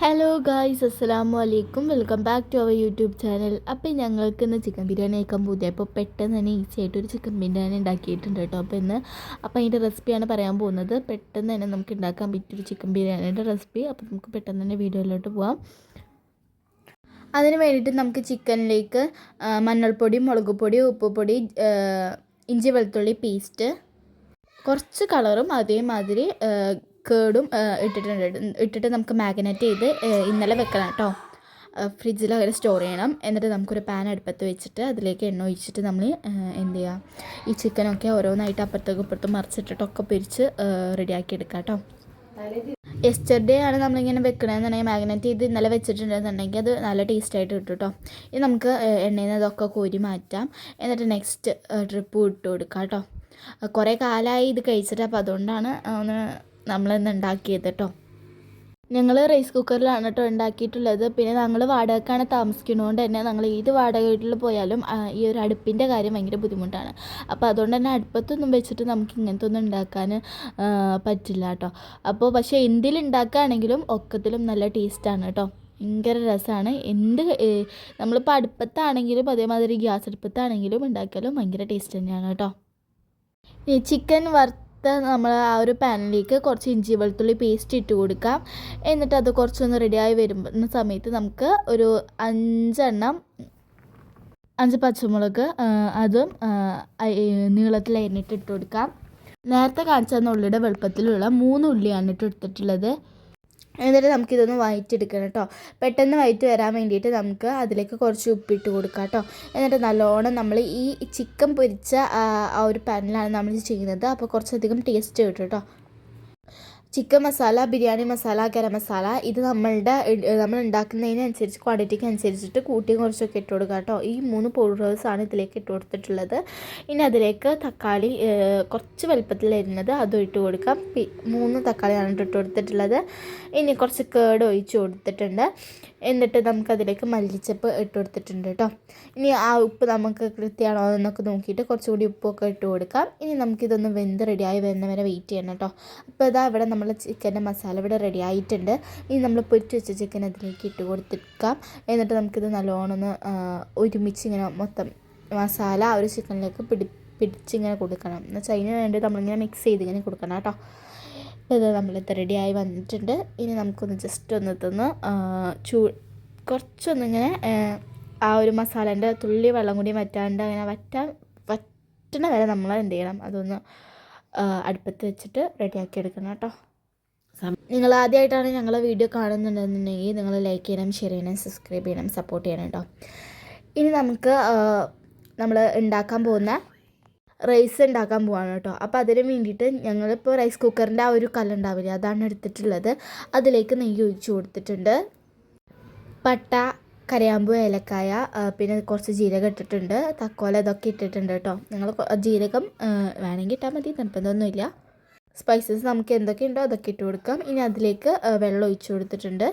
Hello guys അസ്സലാമു അലൈക്കും welcome back to our YouTube channel അപ്പോൾ ഞങ്ങൾക്ക് ഇന്ന് ചിക്കൻ ബിരിയാണി കഴിക്കാൻ പോകുന്നത് അപ്പോൾ പെട്ടെന്ന് തന്നെ ഈസി ആയിട്ട് ഒരു ചിക്കൻ ബിരിയാണി ഉണ്ടാക്കിയിട്ടുണ്ട് കേട്ടോ അപ്പോൾ ഇന്ന്. അപ്പോൾ അതിന്റെ റെസിപ്പിയാണ് പറയാൻ പോകുന്നത്. പെട്ടെന്ന് തന്നെ നമുക്ക് ഉണ്ടാക്കാൻ പറ്റിയൊരു ചിക്കൻ ബിരിയാണിയുടെ റെസിപ്പി അപ്പോൾ നമുക്ക് പെട്ടെന്ന് തന്നെ വീഡിയോയിലോട്ട് പോവാം. അതിന് വേണ്ടിയിട്ട് നമുക്ക് ചിക്കനിലേക്ക് മഞ്ഞൾപ്പൊടി മുളക് പൊടി ഉപ്പുപൊടി ഇഞ്ചി വെളുത്തുള്ളി പേസ്റ്റ് കുറച്ച് കളറും അതേമാതിരി കേടും ഇട്ടിട്ടുണ്ട്. ഇട്ടിട്ട് നമുക്ക് മാഗ്നേറ്റ് ചെയ്ത് ഇന്നലെ വെക്കണം കേട്ടോ ഫ്രിഡ്ജിൽ അങ്ങനെ സ്റ്റോർ ചെയ്യണം. എന്നിട്ട് നമുക്കൊരു പാൻ അടുപ്പത്ത് വെച്ചിട്ട് അതിലേക്ക് എണ്ണ ഒഴിച്ചിട്ട് നമ്മൾ എന്ത് ചെയ്യുക ഈ ചിക്കനൊക്കെ ഓരോന്നായിട്ട് അപ്പുറത്തേക്കും ഇപ്പുറത്തും മറിച്ചിട്ടിട്ടൊക്കെ പിരിച്ച് റെഡിയാക്കി എടുക്കാം കേട്ടോ എസ്റ്റർഡേ ആണ് നമ്മളിങ്ങനെ വെക്കണമെന്നുണ്ടെങ്കിൽ മാഗ്നറ്റ് ചെയ്ത് ഇന്നലെ വെച്ചിട്ടുണ്ടെന്നുണ്ടെങ്കിൽ അത് നല്ല ടേസ്റ്റ് ആയിട്ട് കിട്ടും കേട്ടോ ഇനി നമുക്ക് എണ്ണയിൽ നിന്ന് അതൊക്കെ കോരി മാറ്റാം. എന്നിട്ട് നെക്സ്റ്റ് ട്രിപ്പ് ഇട്ട് കൊടുക്കാം കേട്ടോ കുറേ കാലമായി ഇത് കഴിച്ചിട്ട് അപ്പോൾ അതുകൊണ്ടാണ് ഒന്ന് നമ്മളിന്ന് ഉണ്ടാക്കിയത് കേട്ടോ ഞങ്ങൾ റൈസ് കുക്കറിലാണ് കേട്ടോ ഉണ്ടാക്കിയിട്ടുള്ളത്. പിന്നെ ഞങ്ങൾ വാടകക്കാണ് താമസിക്കുന്നതുകൊണ്ട് തന്നെ ഞങ്ങൾ ഏത് വാടക വീട്ടിൽ പോയാലും ഈ ഒരു അടുപ്പിന്റെ കാര്യം ഭയങ്കര ബുദ്ധിമുട്ടാണ്. അപ്പോൾ അതുകൊണ്ട് തന്നെ അടുപ്പത്തൊന്നും വെച്ചിട്ട് നമുക്ക് ഇങ്ങനത്തെ ഒന്നും ഉണ്ടാക്കാൻ പറ്റില്ല കേട്ടോ അപ്പോൾ പക്ഷേ എന്തിൽ ഉണ്ടാക്കുകയാണെങ്കിലും ഒക്കത്തിലും നല്ല ടേസ്റ്റാണ് കേട്ടോ ഭയങ്കര രസമാണ് എന്ത് നമ്മളിപ്പോൾ അടുപ്പത്താണെങ്കിലും അതേമാതിരി ഗ്യാസ് അടുപ്പത്താണെങ്കിലും ഉണ്ടാക്കിയാലും ഭയങ്കര ടേസ്റ്റ് തന്നെയാണ് കേട്ടോ ചിക്കൻ വറുത്ത് നമ്മൾ ആ ഒരു പാനിലേക്ക് കുറച്ച് ഇഞ്ചി വെളുത്തുള്ളി പേസ്റ്റ് ഇട്ട് കൊടുക്കാം. എന്നിട്ട് അത് കുറച്ചൊന്ന് റെഡിയായി വരുന്ന സമയത്ത് നമുക്ക് ഒരു അഞ്ചെണ്ണം അഞ്ച് പച്ചമുളക് അതും നീളത്തിൽ അരിഞ്ഞിട്ട് ഇട്ട് കൊടുക്കാം. നേരത്തെ കാണിച്ച ഉള്ളിയുടെ വെളുപ്പത്തിലുള്ള മൂന്ന് ഉള്ളിയാണ് ഇട്ട് എടുത്തിട്ടുള്ളത് എന്നിട്ട് നമുക്കിതൊന്ന് വയറ്റെടുക്കണം കേട്ടോ പെട്ടെന്ന് വയറ്റ് വരാൻ വേണ്ടിയിട്ട് നമുക്ക് അതിലേക്ക് കുറച്ച് ഉപ്പിട്ട് കൊടുക്കാം കേട്ടോ എന്നിട്ട് നല്ലോണം നമ്മൾ ഈ ചിക്കൻ പൊരിച്ച ആ ഒരു പാനിലാണ് നമ്മൾ ചെയ്യുന്നത്. അപ്പോൾ കുറച്ചധികം ടേസ്റ്റ് കിട്ടും കേട്ടോ ചിക്കൻ മസാല ബിരിയാണി മസാല ഗരം മസാല ഇത് നമ്മളുടെ നമ്മൾ ഉണ്ടാക്കുന്നതിനനുസരിച്ച് ക്വാണ്ടിറ്റിക്ക് അനുസരിച്ചിട്ട് കൂട്ടി കുറച്ചൊക്കെ ഇട്ട് കൊടുക്കുക കേട്ടോ. ഈ മൂന്ന് പൗഡേഴ്സാണ് ഇതിലേക്ക് ഇട്ട് കൊടുത്തിട്ടുള്ളത്. ഇനി അതിലേക്ക് തക്കാളി കുറച്ച് വലുപ്പത്തിൽ വരുന്നത് അതും ഇട്ട് കൊടുക്കാം മൂന്ന് തക്കാളിയാണ് ഇട്ട് കൊടുത്തിട്ടുള്ളത്. ഇനി കുറച്ച് കേട് ഒഴിച്ച് കൊടുത്തിട്ടുണ്ട്. എന്നിട്ട് നമുക്കതിലേക്ക് മല്ലിച്ചപ്പ് ഇട്ട് കൊടുത്തിട്ടുണ്ട് കേട്ടോ. ഇനി ആ ഉപ്പ് നമുക്ക് കൃത്യമാണോ എന്നൊക്കെ നോക്കിയിട്ട് കുറച്ചുകൂടി ഉപ്പൊക്കെ ഇട്ട് കൊടുക്കാം. ഇനി നമുക്കിതൊന്ന് വെന്ത് റെഡിയായി വരുന്നവരെ വെയിറ്റ് ചെയ്യണം കേട്ടോ. അപ്പോൾ ഇതാ ഇവിടെ നമ്മൾ ചിക്കന്റെ മസാല ഇവിടെ റെഡി ആയിട്ടുണ്ട്. ഇനി നമ്മൾ പൊരിച്ച് വെച്ച ചിക്കൻ അതിലേക്ക് ഇട്ട് കൊടുത്തിരിക്കാം എന്നിട്ട് നമുക്കിത് നല്ലോണം ഒന്ന് ഒരുമിച്ച് ഇങ്ങനെ മൊത്തം മസാല ആ ഒരു ചിക്കനിലേക്ക് പിടി പിടിച്ചിങ്ങനെ കൊടുക്കണം. എന്നുവെച്ചാൽ അതിന് വേണ്ടി നമ്മളിങ്ങനെ മിക്സ് ചെയ്ത് ഇങ്ങനെ കൊടുക്കണം കേട്ടോ. ഇത് നമ്മളിത് റെഡിയായി വന്നിട്ടുണ്ട്. ഇനി നമുക്കൊന്ന് ജസ്റ്റ് ഒന്ന് ഇതൊന്ന് ചൂ കുറച്ചൊന്നിങ്ങനെ ആ ഒരു മസാലേന്റെ തുള്ളി വെള്ളം കൂടി വറ്റാണ്ട് അങ്ങനെ വറ്റാൻ വറ്റണ വരെ നമ്മൾ എന്ത് ചെയ്യണം? അതൊന്ന് അടുപ്പത്ത് വെച്ചിട്ട് റെഡിയാക്കി എടുക്കണം കേട്ടോ. നിങ്ങൾ ആദ്യമായിട്ടാണ് ഞങ്ങളെ വീഡിയോ കാണുന്നുണ്ടെന്നുണ്ടെങ്കിൽ നിങ്ങൾ ലൈക്ക് ചെയ്യണം ഷെയർ ചെയ്യണം സബ്സ്ക്രൈബ് ചെയ്യണം സപ്പോർട്ട് ചെയ്യണം കേട്ടോ. ഇനി നമുക്ക് നമ്മൾ ഉണ്ടാക്കാൻ പോകുന്ന റൈസ് ഉണ്ടാക്കാൻ പോവാണ് കേട്ടോ. അപ്പോൾ അതിന് വേണ്ടിയിട്ട് ഞങ്ങളിപ്പോൾ റൈസ് കുക്കറിന്റെ ആ ഒരു കല്ലുണ്ടാവില്ല അതാണ് എടുത്തിട്ടുള്ളത്. അതിലേക്ക് നെയ്യ് ഒഴിച്ചു കൊടുത്തിട്ടുണ്ട്. പട്ട കരയാമ്പു ഏലക്കായ പിന്നെ കുറച്ച് ജീരകം ഇട്ടിട്ടുണ്ട്. തക്കോല ഇതൊക്കെ ഇട്ടിട്ടുണ്ട് കേട്ടോ. ഞങ്ങൾ ജീരകം വേണമെങ്കിൽ ഇട്ടാൽ മതി നിർബന്ധമൊന്നുമില്ല. സ്പൈസസ് നമുക്ക് എന്തൊക്കെ ഉണ്ടോ അതൊക്കെ ഇട്ട് കൊടുക്കാം. ഇനി അതിലേക്ക് വെള്ളം ഒഴിച്ചു കൊടുത്തിട്ടുണ്ട്.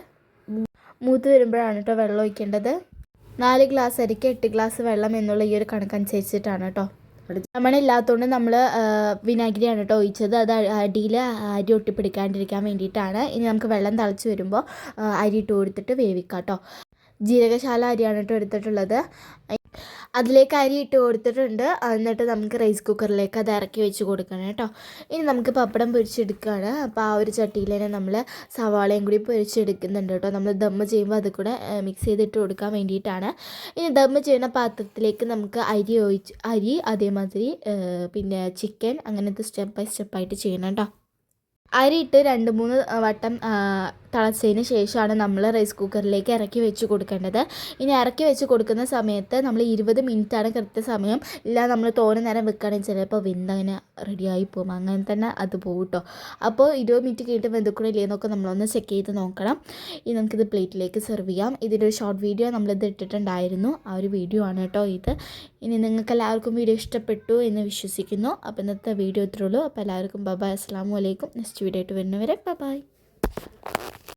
മൂത്ത് വരുമ്പോഴാണ് കേട്ടോ വെള്ളം ഒഴിക്കേണ്ടത്. നാല് ഗ്ലാസ് അരിക്ക് എട്ട് ഗ്ലാസ് വെള്ളം എന്നുള്ള ഈ ഒരു കണക്കനുസരിച്ചിട്ടാണ് കേട്ടോ. ഇല്ലാത്തതുകൊണ്ട് നമ്മൾ വിനാഗിരിയാണ് കേട്ടോ ഒഴിച്ചത്. അത് അടിയിൽ അരി ഒട്ടിപ്പിടിക്കാണ്ടിരിക്കാൻ വേണ്ടിയിട്ടാണ്. ഇനി നമുക്ക് വെള്ളം തിളച്ച് വരുമ്പോൾ അരി ഇട്ട് കൊടുത്തിട്ട് വേവിക്കാം കേട്ടോ. ജീരകശാല അരിയാണ് കേട്ടോ എടുത്തിട്ടുള്ളത്. അതിലേക്ക് അരി ഇട്ട് കൊടുത്തിട്ടുണ്ട്. എന്നിട്ട് നമുക്ക് റൈസ് കുക്കറിലേക്ക് അത് ഇറക്കി വെച്ച് കൊടുക്കണം കേട്ടോ. ഇനി നമുക്ക് പപ്പടം പൊരിച്ചെടുക്കുകയാണ് അപ്പോൾ ആ ഒരു ചട്ടിയിൽ തന്നെ നമ്മൾ സവാളയും കൂടി പൊരിച്ചെടുക്കുന്നുണ്ട് കേട്ടോ. നമ്മൾ ദമ്മ് ചെയ്യുമ്പോൾ അത് കൂടെ മിക്സ് ചെയ്തിട്ട് കൊടുക്കാൻ വേണ്ടിയിട്ടാണ്. ഇനി ദമ്മ് ചെയ്യുന്ന പാത്രത്തിലേക്ക് നമുക്ക് അരി ഒഴിച്ച് അരി അതേമാതിരി പിന്നെ ചിക്കൻ അങ്ങനത്തെ സ്റ്റെപ്പ് ബൈ സ്റ്റെപ്പായിട്ട് ചെയ്യണം കേട്ടോ. അരിയിട്ട് രണ്ട് മൂന്ന് വട്ടം തിളച്ചതിന് ശേഷമാണ് നമ്മൾ റൈസ് കുക്കറിലേക്ക് ഇറക്കി വെച്ച് കൊടുക്കേണ്ടത്. ഇനി ഇറക്കി വെച്ച് കൊടുക്കുന്ന സമയത്ത് നമ്മൾ ഇരുപത് മിനിറ്റാണ് കൃത്യസമയം ഇല്ല നമ്മൾ തോന നേരം വെക്കുകയാണെങ്കിൽ ചിലപ്പോൾ വെന്തങ്ങനെ റെഡിയായി പോകും. അങ്ങനെ തന്നെ അത് പോകും കേട്ടോ. അപ്പോൾ ഇരുപത് മിനിറ്റ് കഴിഞ്ഞിട്ട് വെന്തുക്കണില്ലേ എന്നൊക്കെ നമ്മളൊന്ന് ചെക്ക് ചെയ്ത് നോക്കണം. ഇനി നമുക്കിത് പ്ലേറ്റിലേക്ക് സെർവ് ചെയ്യാം. ഇതിന്റെ ഒരു ഷോർട്ട് വീഡിയോ നമ്മളിത് ഇട്ടിട്ടുണ്ടായിരുന്നു. ആ ഒരു വീഡിയോ ആണ് കേട്ടോ ഇത്. ഇനി നിങ്ങൾക്ക് എല്ലാവർക്കും വീഡിയോ ഇഷ്ടപ്പെട്ടു എന്ന് വിശ്വസിക്കുന്നു. അപ്പോൾ ഇന്നത്തെ വീഡിയോ ഇത്രയുള്ളൂ അപ്പോൾ എല്ലാവർക്കും ബബായ് അസ്സാം വലൈക്കും നെക്സ്റ്റ് വീഡിയോ ആയിട്ട് വരുന്നവരെ ബൈ